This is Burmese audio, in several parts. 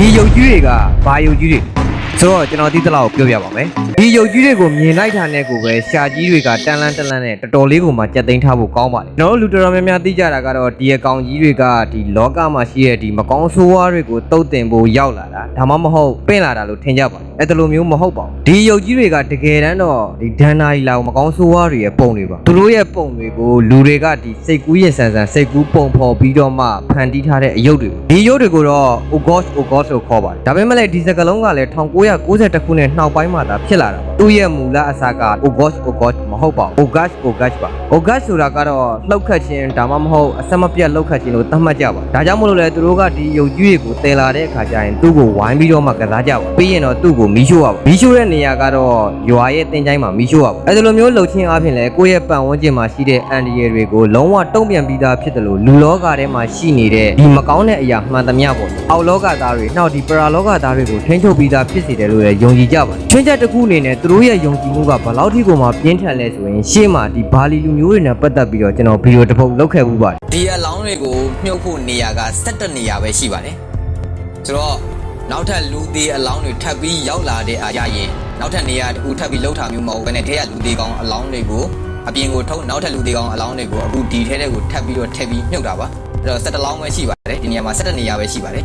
ဒီယုတ်ကြီးတွေကဘာယုတ်ကြီးတွေဆိုတော့ကျွန်တော်ဒီတလောက်ကိုပြောပြပါမယ်ဒီယုတ်ကြီးတွေကိုမြင်လိုက်တာနဲ့ကိုပဲရှာကြီးတွေကတန်လန်းတန်လန်းနဲ့တော်တော်လေးကိုမှကြက်သိမ်းထားဖို့ကောင်းပါတယ်ကျွန်တော်တို့လူတော်တော်များများသိကြတာကတော့ဒီအကောင်ကြီးတွေကဒီလောကမှာရှိတဲ့ဒီမကောင်းဆိုးဝါးတွေကိုတုတ်တင်ဖို့ရောက်လာတာဒါမှမဟုတ်ပင့်လာတာလို့ထင်ကြပါတယ် အဲ့ဒါလိုမျိုးမဟုတ်ပါဘူးဒီယုတ်ကြီးတွေကတကယ်တမ်းတော့ဒီဒန်နာရီလာကိုမကောင်းဆိုးဝါးတွေရဲ့ပုံတွေပါသူတို့ရဲ့ပုံတွေကိုလူတွေကဒီစိတ်ကူးရင်ဆန်ဆန်စိတ်ကူးပုံဖော်ပြီးတော့မှဖန်တီးထားတဲ့အယုတ်တွေဒီယုတ်တွေကိုတော့ oh gosh oh gosh လို့ခေါ်ပါတယ်ဒါပေမဲ့လည်းဒီစကလုံးကလည်း1990ခုနှစ်နှောက်ပိုင်းမှာသာဖြစ်လာတာပါ သူ့ရဲ့မူလအစက oh gosh oh gosh မဟုတ်ပါဘူး oh gosh oh gosh ပါ oh gosh ဆိုတာကတော့လှုပ်ခတ်ခြင်းဒါမှမဟုတ်အဆက်မပြတ်လှုပ်ခတ်ခြင်းလို့သတ်မှတ်ကြပါဒါကြောင့်မလို့လဲသူတို့ကဒီယုတ်ကြီးတွေကိုတည်လာတဲ့အခါကျရင်သူ့ကိုဝိုင်းပြီးတော့မှကစားကြပါပြီးရင်တော့သူ့ကိုမီးရှို့ရပါမီးရှို့တဲ့နေရာကတော့ရွာရဲ့တင်ချိုင်းမှာမီးရှို့ရပါအဲဒါလိုမျိုးလှုပ်ခြင်းအပြင်လဲကိုယ့်ရဲ့ပတ်ဝန်းကျင်မှာရှိတဲ့အန်ဒီရယ်တွေကိုလုံးဝတုံ့ပြန်ပြီးသားဖြစ်တယ်လို့လူလောကထဲမှာရှိနေတဲ့ဒီမကောင်းတဲ့အရာမှန်သမျှပေါ့အောက်လောကသားတွေနောက်ဒီပရာလောကသားတွေကိုထိန်းချုပ်ပြီးသားဖြစ်စေတယ်လို့လည်းယုံကြည်ကြပါတယ်ချွင်းချက်တစ်ခုအနေနဲ့သူတို့ရဲ့ယုံကြည်မှုကဘယ်လောက်ထိကိုမှပြင်းထန်လဲဆိုရင်ရှေ့မှာဒီဘာလီလူမျိုးတွေနဲ့ပတ်သက်ပြီးတော့ကျွန်တော်ဗီဒီယိုတစ်ပုဒ်လုပ်ခဲ့မှုပါတယ်ဒီအလောင်းတွေကိုမြုပ်ဖို့နေရာက17နေရာပဲရှိပါတယ်ဆိုတော့နောက်ထပ်လူသေးအလောင်းတွေထပ်ပြီးရောက်လာတဲ့အားရရင်နောက်ထပ်နေရာတစ်ခုထပ်ပြီးလှုပ်ထားမျိုးမဟုတ်ဘဲနဲ့ထဲကလူသေးကောင်အလောင်းတွေကိုအပြင်ကိုထုတ်နောက်ထပ်လူသေးကောင်အလောင်းတွေကိုအခုဒီထဲတဲ့ကိုထပ်ပြီးတော့ထည့်ပြီးမြုပ်တာပါအဲ့တော့17လောင်းပဲရှိပါတယ်ဒီနေရာမှာ17နေရာပဲရှိပါတယ်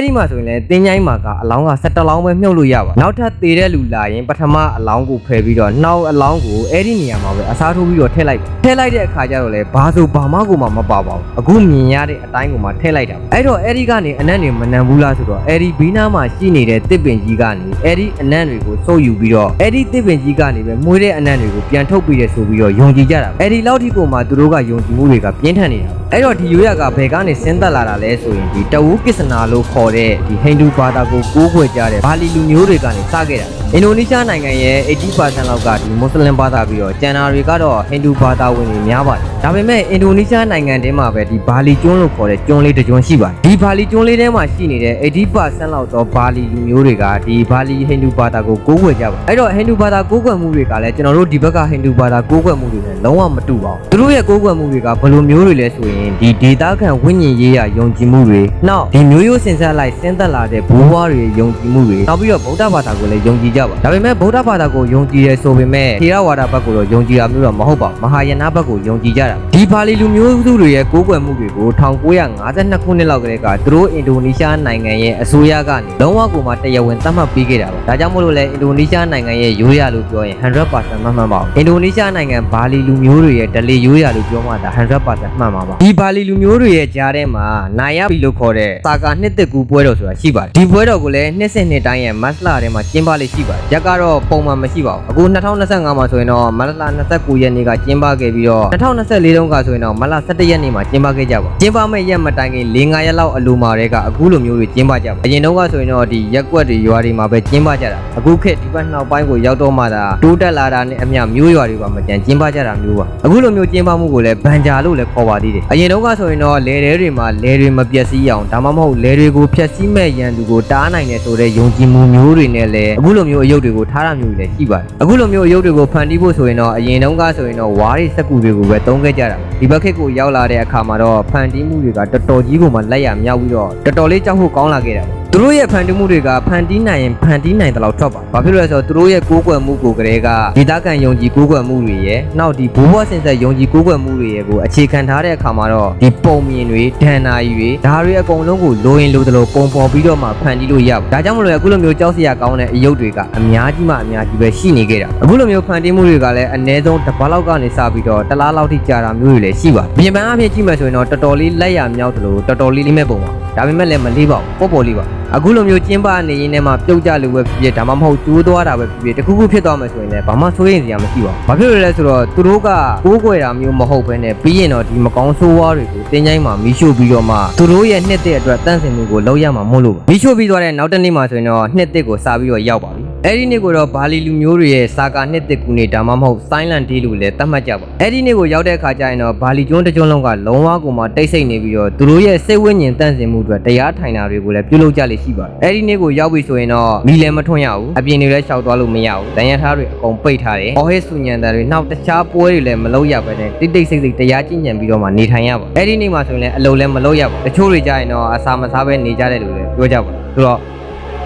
အဲ့ဒီမှာဆိုရင်လည်းတင်းချိုင်းမှာကအလောင်းက17လောင်းပဲမြုပ်လို့ရပါနောက်ထပ်သေးတဲ့လူလာရင်ပထမအလောင်းကိုဖယ်ပြီးတော့နောက်အလောင်းကိုအဲ့ဒီနေရာမှာပဲအစားထိုးပြီးတော့ထည့်လိုက်ထည့်လိုက်တဲ့အခါကျတော့လေဘာဆိုဘာမှကိုမှမပါပါဘူးအခုမြင်ရတဲ့အတိုင်းကိုမှထည့်လိုက်တာပါအဲ့တော့အဲ့ဒီကနေအနက်နေမနံဘူးလားဆိုတော့အဲ့ဒီဘီးနားမှာရှိနေတဲ့တစ်ပင်ကြီးကနေအဲ့ဒီအနက်တွေကိုစုပ်ယူပြီးတော့အဲ့ဒီတစ်ပင်ကြီးကနေပဲမွေးတဲ့အနက်တွေကိုပြန်ထုတ်ပြီးတဲ့ဆိုပြီးတော့ယုံကြည်ကြတာပါအဲ့ဒီလောက်ထိကိုမှသူတို့ကယုံကြည်မှုတွေကပြင်းထန်နေတာပါ အဲ့တော့ဒီရိုးရကဘယ်ကနေဆင်းသက်လာတာလဲဆိုရင်ဒီတဝူးကစ္စနာလို့ခေါ်တဲ့ဒီဟိန္ဒူဘာသာကိုကိုးကွယ်ကြတဲ့ဘာလီလူမျိုးတွေကနေစခဲ့တာ အင်ဒိုနီးရှားနိုင်ငံရဲ့80%လောက်ကဒီမွတ်စလင်ဘာသာပြီးတော့ကျန်တာတွေကတော့ဟိန္ဒူဘာသာဝင်တွေများပါတယ်ဒါပေမဲ့အင်ဒိုနီးရှားနိုင်ငံထဲမှာပဲဒီဘာလီကျွန်းလို့ခေါ်တဲ့ကျွန်းလေးတစ်ကျွန်းရှိပါတယ်ဒီဘာလီကျွန်းလေးထဲမှာရှိနေတဲ့80%လောက်သောဘာလီလူမျိုးတွေကဒီဘာလီဟိန္ဒူဘာသာကိုကိုးကွယ်ကြပါတယ်အဲ့တော့ဟိန္ဒူဘာသာကိုးကွယ်မှုတွေကလည်းကျွန်တော်တို့ဒီဘက်ကဟိန္ဒူဘာသာကိုးကွယ်မှုတွေနဲ့လုံးဝမတူပါဘူးသူတို့ရဲ့ကိုးကွယ်မှုတွေကဘယ်လိုမျိုးတွေလဲဆိုရင်ဒီဒေတာခံဝိညာဉ်ရေးရယုံကြည်မှုတွေနောက်ဒီမျိုးရိုးစင်ဆက်လိုက်ဆင်းသက်လာတဲ့ဘိုးဘွားတွေရဲ့ယုံကြည်မှုတွေနောက်ပြီးတော့ဗုဒ္ဓဘာသာကိုလည်းယုံကြည်ကြပါဒါပေမဲ့ဗုဒ္ဓဘာသာကိုယုံကြည်ရဲဆိုပေမဲ့ထေရဝါဒဘက်ကိုတော့ယုံကြည်တာမျိုးတော့မဟုတ်ပါဘူးမဟာယာနဘက်ကိုယုံကြည်ကြတာဒီပါလီလူမျိုးစုတွေရဲ့ကိုးကွယ်မှုတွေကို1952ခုနှစ်လောက်ကတည်းကသူတို့အင်ဒိုနီးရှားနိုင်ငံရဲ့အစိုးရကနေလုံးဝကိုမှတရားဝင်သတ်မှတ်ပေးခဲ့တာပါဒါကြောင့်မို့လို့လဲအင်ဒိုနီးရှားနိုင်ငံရဲ့ရိုးရာလို့ပြောရင်100%မှန်မှန်ပါဘူးအင်ဒိုနီးရှားနိုင်ငံဘာလီလူမျိုးတွေရဲ့ဒလေရိုးရာလို့ပြောမှဒါ100%မှန်ပါပါဒီဘာလီလူမျိုးတွေရဲ့ကြားထဲမှာနိုင်ရပြီလို့ခေါ်တဲ့စာကာနှစ်သက်ကူပွဲတော်ဆိုတာရှိပါတယ်ဒီပွဲတော်ကိုလည်းနှစ်စဉ်နှစ်တိုင်းရဲ့မတ်လထဲမှာကျင်းပလေးရှိပါတယ်ရက်ကတော့ပုံမှန်မရှိပါဘူးအခု2025မှာဆိုရင်တော့မတ်လ29ရက်နေ့ကကျင်းပခဲ့ပြီးတော့2024တုန်းကဆိုရင်တော့မတ်လ17ရက်နေ့မှာကျင်းပခဲ့ကြပါကျင်းပမဲ့ရက်မတိုင်ခင်4-5ရက်လောက်အလိုမှာတည်းကအခုလိုမျိုးတွေကျင်းပကြပါအရင်တုန်းကဆိုရင်တော့ဒီရက်ကွက်တွေရွာတွေမှာပဲကျင်းပကြတာအခုခေတ်ဒီဘက်နောက်ပိုင်းကိုရောက်တော့မှသာတိုးတက်လာတာနဲ့အမျှမျိုးရွာတွေပါမကြံကျင်းပကြတာမျိုးပါအခုလိုမျိုးကျင်းပမှုကိုလည်းဗန်ဂျာလို့လည်းခေါ်ပါသေးတယ်အရင်တုန်းကဆိုရင်တော့လယ်တဲတွေမှာလယ်တွေမပျက်စီးအောင်ဒါမှမဟုတ်လယ်တွေကိုဖျက်ဆီးမဲ့ရန်သူကိုတားနိုင်တယ်ဆိုတဲ့ယုံကြည်မှုမျိုးတွေနဲ့လည်းအခုလိုမျိုးအယုတ်တွေကိုထားတာမျိုးတွေလည်းရှိပါတယ်အခုလိုမျိုးအယုတ်တွေကိုဖန်တီးဖို့ဆိုရင်တော့အရင်တုန်းကဆိုရင်တော့ဝါးတွေစက်ကူတွေကိုပဲသုံးခဲ့ကြတာဒီဘက်ခေတ်ကိုရောက်လာတဲ့အခါမှာတော့ဖန်တီးမှုတွေကတော်တော်ကြီးကိုမှလက်ရမြောက်ပြီးတော့တော်တော်လေးကြောက်ဖို့ကောင်းလာခဲ့တာပေါ့သူတို့ရဲ့ဖန်တီးမှုတွေကဖန်တီးနိုင်ရင်ဖန်တီးနိုင်တယ်လို့ထွက်ပါ။ဘာဖြစ်လို့လဲဆိုတော့သူတို့ရဲ့ကိုးကွယ်မှုကိုကလေးကဒေသခံယုံကြည်ကိုးကွယ်မှုတွေရဲ့နောက်ဒီဘိုးဘွားစင်ဆက်ယုံကြည်ကိုးကွယ်မှုတွေရဲ့ကိုအခြေခံထားတဲ့အခါမှာတော့ဒီပုံမြင်တွေဒဏ္ဍာရီတွေဒါတွေအကုန်လုံးကိုလိုရင်လိုတယ်လို့ပုံပေါ်ပြီးတော့မှဖန်တီးလို့ရပါ။ဒါကြောင့်မလို့အခုလိုမျိုးကြောက်စရာကောင်းတဲ့အယုတ်တွေကအများကြီးမှအများကြီးပဲရှိနေခဲ့တာ။အခုလိုမျိုးဖန်တီးမှုတွေကလည်းအ ਨੇ ဆုံးတစ်ပတ်လောက်ကနေစပြီးတော့တစ်လားလောက်ထိကြာတာမျိုးတွေလည်းရှိပါတယ်။ပြင်ပန်းအဖြစ်ကြည့်မှဆိုရင်တော့တော်တော်လေးလက်ရမြောက်တယ်လို့တော်တော်လေးလေးမဲ့ပုံပါ။ဒါပေမဲ့လည်းမလေးပါဘူးပေါ့ပေါ့လေးပါ။ အခုလိုမျိုးကျင်းပနေရင်းနဲ့မှပြုတ်ကြလို့ပဲဖြစ်ဖြစ်ဒါမှမဟုတ်ကျိုးသွားတာပဲဖြစ်ဖြစ်တခုခုဖြစ်သွားမယ်ဆိုရင်လည်းဘာမှစိုးရိမ်စရာမရှိပါဘူး။ဘာဖြစ်လို့လဲဆိုတော့သူတို့ကကိုးကွယ်တာမျိုးမဟုတ်ဘဲနဲ့ပြီးရင်တော့ဒီမကောင်းဆိုးဝါးတွေကိုတင်းချိုင်းမှာမီးရှို့ပြီးတော့မှသူတို့ရဲ့နှစ်သက်အတွက်တန့်စင်မှုကိုလောက်ရမှာမို့လို့ပါ။မီးရှို့ပြီးသွားတဲ့နောက်တစ်နေ့မှာဆိုရင်တော့နှစ်သက်ကိုစာပြီးတော့ရောက်ပါပြီ။ အဲ့ဒီနေ့ကိုတော့ဘာလီလူမျိုးတွေရဲ့စာကာနှစ်တစ်ကူနေဒါမှမဟုတ် silent day လို့လည်းသတ်မှတ်ကြပါအဲ့ဒီနေ့ကိုရောက်တဲ့အခါကျရင်တော့ဘာလီကျွန်းတစ်ကျွန်းလုံးကလုံးဝကိုမှတိတ်ဆိတ်နေပြီးတော့သူတို့ရဲ့စိတ်ဝိညာဉ်တန့်စင်မှုအတွက်တရားထိုင်တာတွေကိုလည်းပြုလုပ်ကြလိမ့်ရှိပါတယ်အဲ့ဒီနေ့ကိုရောက်ပြီဆိုရင်တော့မီလည်းမထွန်းရဘူးအပြင်တွေလည်းရှောက်သွားလို့မရဘူးတန်ရထားတွေအကုန်ပိတ်ထားတယ်အော်ဟစ်ဆူညံတယ်တွေနောက်တခြားပွဲတွေလည်းမလုပ်ရဘဲနဲ့တိတ်တိတ်ဆိတ်ဆိတ်တရားကျင့်ကြံပြီးတော့မှနေထိုင်ရပါအဲ့ဒီနေ့မှာဆိုရင်လည်းအလုပ်လည်းမလုပ်ရပါဘူးတချို့တွေကြရင်တော့အစာမစားဘဲနေကြတဲ့လူတွေပြောကြပါဆိုတော့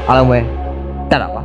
အားလုံးပဲတက်တာပါ